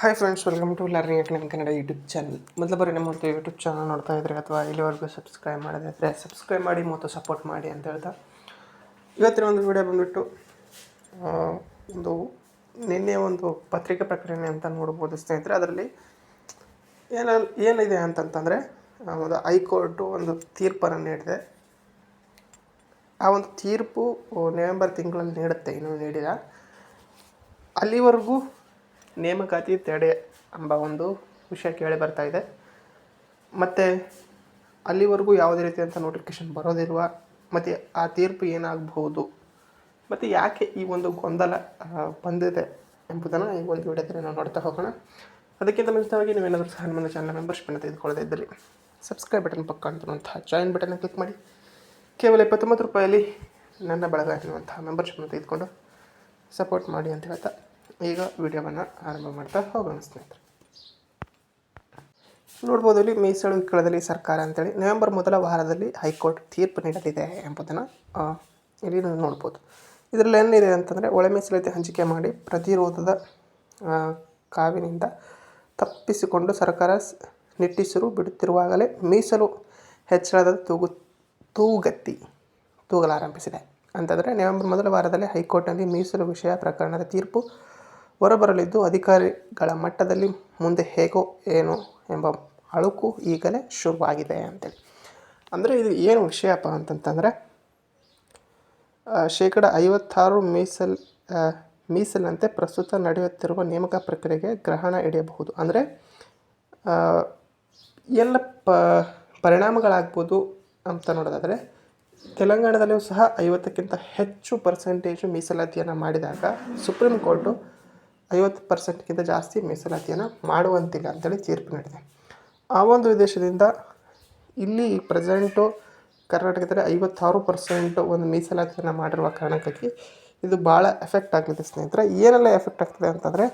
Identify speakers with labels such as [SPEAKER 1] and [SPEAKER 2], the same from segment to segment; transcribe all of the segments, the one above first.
[SPEAKER 1] Hi friends welcome to learning academy Kannada YouTube channel ಮೊದಲ ಬಾರಿ ನಮ್ಮ ಯೂಟ್ಯೂಬ್ ಚಾನಲ್ ನೋಡ್ತಾ ಇದ್ರೆ ಅಥವಾ ಇಲ್ಲಿವರೆಗೂ ಸಬ್ಸ್ಕ್ರೈಬ್ ಮಾಡಿದ್ರೆ ಇದ್ದರೆ ಸಬ್ಸ್ಕ್ರೈಬ್ ಮಾಡಿ, ಮತ್ತು ಸಪೋರ್ಟ್ ಮಾಡಿ ಅಂತ ಹೇಳ್ತಾ ಇವತ್ತಿನ ಒಂದು ವಿಡಿಯೋ ಬಂದುಬಿಟ್ಟು ಒಂದು ನಿನ್ನೆ ಒಂದು ಪತ್ರಿಕೆ ಪ್ರಕಟಣೆ ಅಂತ ನೋಡ್ಬೋದು ಸ್ನೇಹಿತರೆ. ಅದರಲ್ಲಿ ಏನ, ಏನಿದೆ ಅಂತಂತಂದರೆ ಒಂದು ಹೈಕೋರ್ಟು ಒಂದು ತೀರ್ಪನ್ನು ನೀಡಿದೆ. ಆ ಒಂದು ತೀರ್ಪು ನವೆಂಬರ್ ತಿಂಗಳಲ್ಲಿ ನೀಡುತ್ತೆ, ಇನ್ನೂ ನೀಡಿಲ್ಲ. ಅಲ್ಲಿವರೆಗೂ ನೇಮಕಾತಿ ತಡೆ ಎಂಬ ಒಂದು ವಿಷಯ ಕೇಳಿ ಬರ್ತಾ ಇದೆ. ಮತ್ತು ಅಲ್ಲಿವರೆಗೂ ಯಾವುದೇ ರೀತಿಯಂಥ ನೋಟಿಫಿಕೇಶನ್ ಬರೋದಿಲ್ವ? ಮತ್ತು ಆ ತೀರ್ಪು ಏನಾಗಬಹುದು? ಮತ್ತು ಯಾಕೆ ಈ ಒಂದು ಗೊಂದಲ ಬಂದಿದೆ ಎಂಬುದನ್ನು ಈ ಒಂದು ವಿಡಿಯೋದಲ್ಲಿ ನಾವು ನೋಡ್ತಾ ಹೋಗೋಣ. ಅದಕ್ಕಿಂತ ಮುಂಚಿತವಾಗಿ ನೀವೇನಾದರೂ ಸಹ ನಮ್ಮ ಚಾನಲ್ ಮೆಂಬರ್ಶಿಪ್ಪನ್ನು ತೆಗೆದುಕೊಳ್ಳದೇ ಇದ್ದಲ್ಲಿ ಸಬ್ಸ್ಕ್ರೈಬ್ ಬಟನ್ ಪಕ್ಕ ಅಂತ ಜಾಯಿನ್ ಬಟನ್ನ ಕ್ಲಿಕ್ ಮಾಡಿ. ಕೇವಲ ಇಪ್ಪತ್ತೊಂಬತ್ತು ರೂಪಾಯಲ್ಲಿ ನನ್ನ ಬಳಗ ಎನ್ನುವಂತಹ ಮೆಂಬರ್ಶಿಪ್ನ ತೆಗೆದುಕೊಂಡು ಸಪೋರ್ಟ್ ಮಾಡಿ ಅಂತ ಹೇಳ್ತಾ ಈಗ ವಿಡಿಯೋವನ್ನು ಆರಂಭ ಮಾಡ್ತಾ ಹೋಗೋಣ ಸ್ನೇಹಿತರೆ. ನೋಡ್ಬೋದು ಇಲ್ಲಿ ಮೀಸಲು ಕಳದಲ್ಲಿ ಸರ್ಕಾರ ಅಂತೇಳಿ ನವೆಂಬರ್ ಮೊದಲ ವಾರದಲ್ಲಿ ಹೈಕೋರ್ಟ್ ತೀರ್ಪು ನೀಡಲಿದೆ ಎಂಬುದನ್ನು ಇಲ್ಲಿ ನೋಡ್ಬೋದು. ಇದರಲ್ಲಿ ಏನಿದೆ ಅಂತಂದರೆ ಒಳ ಮೀಸಲಾತಿ ಹಂಚಿಕೆ ಮಾಡಿ ಪ್ರತಿರೋಧದ ಕಾವಿನಿಂದ ತಪ್ಪಿಸಿಕೊಂಡು ಸರ್ಕಾರ ನಿಟ್ಟುಸಿರು ಬಿಡುತ್ತಿರುವಾಗಲೇ ಮೀಸಲು ಹೆಚ್ಚಳದ ತೂಗು, ತೂಗತ್ತಿ, ತೂಗಲಾರಂಭಿಸಿದೆ. ಅಂತಂದರೆ ನವೆಂಬರ್ ಮೊದಲ ವಾರದಲ್ಲಿ ಹೈಕೋರ್ಟ್ನಲ್ಲಿ ಮೀಸಲು ವಿಷಯ ಪ್ರಕರಣದ ತೀರ್ಪು ಹೊರಬರಲಿದ್ದು ಅಧಿಕಾರಿಗಳ ಮಟ್ಟದಲ್ಲಿ ಮುಂದೆ ಹೇಗೋ ಏನು ಎಂಬ ಅಳುಕು ಈಗಲೇ ಶುರುವಾಗಿದೆ ಅಂತೇಳಿ. ಅಂದರೆ ಇದು ಏನು ವಿಷಯಪ್ಪ ಅಂತಂತಂದರೆ ಶೇಕಡ ಐವತ್ತಾರು ಮೀಸಲ್ ಮೀಸಲಂತೆ ಪ್ರಸ್ತುತ ನಡೆಯುತ್ತಿರುವ ನೇಮಕ ಪ್ರಕ್ರಿಯೆಗೆ ಗ್ರಹಣ ಹಿಡಿಯಬಹುದು. ಅಂದರೆ ಎಲ್ಲ ಪ, ಪರಿಣಾಮಗಳಾಗ್ಬೋದು ಅಂತ ನೋಡೋದಾದರೆ, ತೆಲಂಗಾಣದಲ್ಲಿಯೂ ಸಹ ಐವತ್ತಕ್ಕಿಂತ ಹೆಚ್ಚು ಪರ್ಸೆಂಟೇಜು ಮೀಸಲಾತಿಯನ್ನು ಮಾಡಿದಾಗ ಸುಪ್ರೀಂ ಕೋರ್ಟು ಐವತ್ತು ಪರ್ಸೆಂಟ್ಗಿಂತ ಜಾಸ್ತಿ ಮೀಸಲಾತಿಯನ್ನು ಮಾಡುವಂತಿಲ್ಲ ಅಂತೇಳಿ ತೀರ್ಪು ನೀಡಿದೆ. ಆ ಒಂದು ಉದ್ದೇಶದಿಂದ ಇಲ್ಲಿ ಪ್ರೆಸೆಂಟು ಕರ್ನಾಟಕದಲ್ಲಿ ಐವತ್ತಾರು ಪರ್ಸೆಂಟ್ ಒಂದು ಮೀಸಲಾತಿಯನ್ನು ಮಾಡಿರುವ ಕಾರಣಕ್ಕಾಗಿ ಇದು ಭಾಳ ಎಫೆಕ್ಟ್ ಆಗಿದೆ ಸ್ನೇಹಿತರೆ. ಏನೆಲ್ಲ ಎಫೆಕ್ಟ್ ಆಗ್ತದೆ ಅಂತಂದರೆ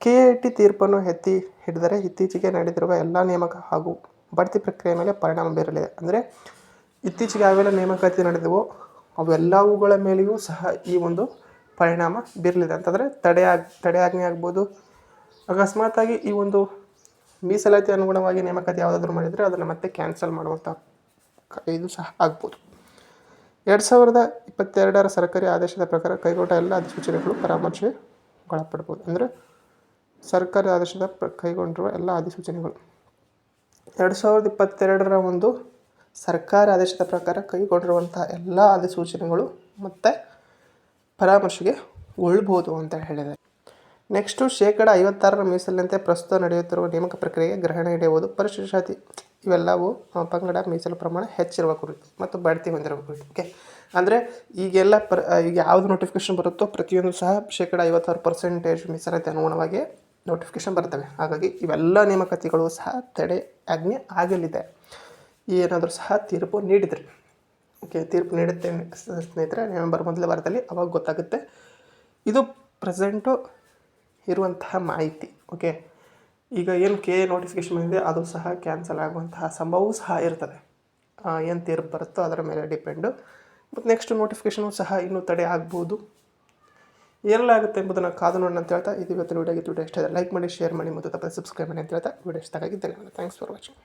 [SPEAKER 1] ಕೆ ಎ ಟಿ ತೀರ್ಪನ್ನು ಎತ್ತಿ ಹಿಡಿದರೆ ಇತ್ತೀಚೆಗೆ ನಡೆದಿರುವ ಎಲ್ಲ ನೇಮಕ ಹಾಗೂ ಬಡ್ತಿ ಪ್ರಕ್ರಿಯೆ ಮೇಲೆ ಪರಿಣಾಮ ಬೀರಲಿದೆ. ಅಂದರೆ ಇತ್ತೀಚೆಗೆ ಯಾವೆಲ್ಲ ನೇಮಕಾತಿ ನಡೆದವೋ ಅವೆಲ್ಲವುಗಳ ಮೇಲೆಯೂ ಸಹ ಈ ಒಂದು ಪರಿಣಾಮ ಬೀರಲಿದೆ ಅಂತಂದರೆ ತಡೆ ಆಗ್, ತಡೆ ಆಜ್ಞೆ ಆಗ್ಬೋದು. ಅಕಸ್ಮಾತಾಗಿ ಈ ಒಂದು ಮೀಸಲಾತಿ ಅನುಗುಣವಾಗಿ ನೇಮಕಾತಿ ಯಾವುದಾದ್ರೂ ಮಾಡಿದರೆ ಅದನ್ನು ಮತ್ತೆ ಕ್ಯಾನ್ಸಲ್ ಮಾಡುವಂಥ ಇದು ಸಹ ಆಗ್ಬೋದು. ಎರಡು ಸಾವಿರದ ಇಪ್ಪತ್ತೆರಡರ ಸರ್ಕಾರಿ ಆದೇಶದ ಪ್ರಕಾರ ಕೈಗೊಂಡ ಎಲ್ಲ ಅಧಿಸೂಚನೆಗಳು ಪರಾಮರ್ಶೆಗೆ ಒಳಪಡ್ಬೋದು ಅಂದರೆ ಸರ್ಕಾರಿ ಆದೇಶದ ಪ್ರ, ಕೈಗೊಂಡಿರುವ ಎಲ್ಲ ಅಧಿಸೂಚನೆಗಳು. ಎರಡು ಸಾವಿರದ ಇಪ್ಪತ್ತೆರಡರ ಒಂದು ಸರ್ಕಾರಿ ಆದೇಶದ ಪ್ರಕಾರ ಕೈಗೊಂಡಿರುವಂಥ ಎಲ್ಲ ಅಧಿಸೂಚನೆಗಳು ಮತ್ತು ಪರಾಮರ್ಶೆಗೆ ಒಳ್ಬೋದು ಅಂತ ಹೇಳಿದೆ ನೆಕ್ಸ್ಟು ಶೇಕಡ ಐವತ್ತಾರರ ಮೀಸಲಿನಂತೆ ಪ್ರಸ್ತುತ ನಡೆಯುತ್ತಿರುವ ನೇಮಕ ಪ್ರಕ್ರಿಯೆಗೆ ಗ್ರಹಣ ಹಿಡಿಯುವುದು ಪರಿಶಿಷ್ಟಾತಿ ಇವೆಲ್ಲವೂ ಪಂಗಡ ಮೀಸಲು ಪ್ರಮಾಣ ಹೆಚ್ಚಿರುವ ಕುರಿತು ಮತ್ತು ಬಡ್ತಿ ಹೊಂದಿರುವ ಕುರಿತು ಓಕೆ ಅಂದರೆ ಈಗೆಲ್ಲ ಪ್ರ ಈಗ ಯಾವುದು ನೋಟಿಫಿಕೇಶನ್ ಬರುತ್ತೋ ಪ್ರತಿಯೊಂದು ಸಹ ಶೇಕಡ ಐವತ್ತಾರು ಪರ್ಸೆಂಟೇಜ್ ಮೀಸಲಾತಿ ಅನುಗುಣವಾಗಿ ನೋಟಿಫಿಕೇಶನ್ ಬರ್ತವೆ. ಹಾಗಾಗಿ ಇವೆಲ್ಲ ನೇಮಕಾತಿಗಳು ಸಹ ತಡೆ ಆಜ್ಞೆ ಆಗಲಿದೆ. ಏನಾದರೂ ಸಹ ತೀರ್ಪು ನೀಡಿದರೆ. ತೀರ್ಪು ನೀಡುತ್ತೆ ಸ್ನೇಹಿತರೆ, ನವೆಂಬರ್ ಮೊದಲ ವಾರದಲ್ಲಿ, ಅವಾಗ ಗೊತ್ತಾಗುತ್ತೆ. ಇದು ಪ್ರೆಸೆಂಟು ಇರುವಂತಹ ಮಾಹಿತಿ, ಓಕೆ? ಈಗ ಏನು ಕೆ ನೋಟಿಫಿಕೇಶನ್ ಬಂದಿದೆ, ಅದು ಸಹ ಕ್ಯಾನ್ಸಲ್ ಆಗುವಂತಹ ಸಂಭವವೂ ಸಹ ಇರ್ತದೆ. ಏನು ತೀರ್ಪು ಬರುತ್ತೋ ಅದರ ಮೇಲೆ ಡಿಪೆಂಡು. ಮತ್ತು ನೆಕ್ಸ್ಟ್ ನೋಟಿಫಿಕೇಶನು ಸಹ ಇನ್ನೂ ತಡೆ ಆಗ್ಬೋದು. ಏನೆಲ್ಲ ಆಗುತ್ತೆ ಎಂಬುದನ್ನು ಕಾದು ನೋಡೋಣ ಅಂತ ಹೇಳ್ತಾ, ಇದು ಇವತ್ತಿನ ವಿಡಿಯೋ ವೀಡಿಯೋ ಇಷ್ಟ ಲೈಕ್ ಮಾಡಿ ಶೇರ್ ಮಾಡಿ, ಮತ್ತು ತಪ್ಪದೆ ಸಬ್ಸ್ಕ್ರೈಬ್ ಮಾಡಿ ಅಂತ ಹೇಳ್ತಾ, ವಿಡಿಯೋ ಇಷ್ಟ ಆಗಿದ್ದರೆ ಥ್ಯಾಂಕ್ಸ್ ಫಾರ್ ವಾಚಿಂಗ್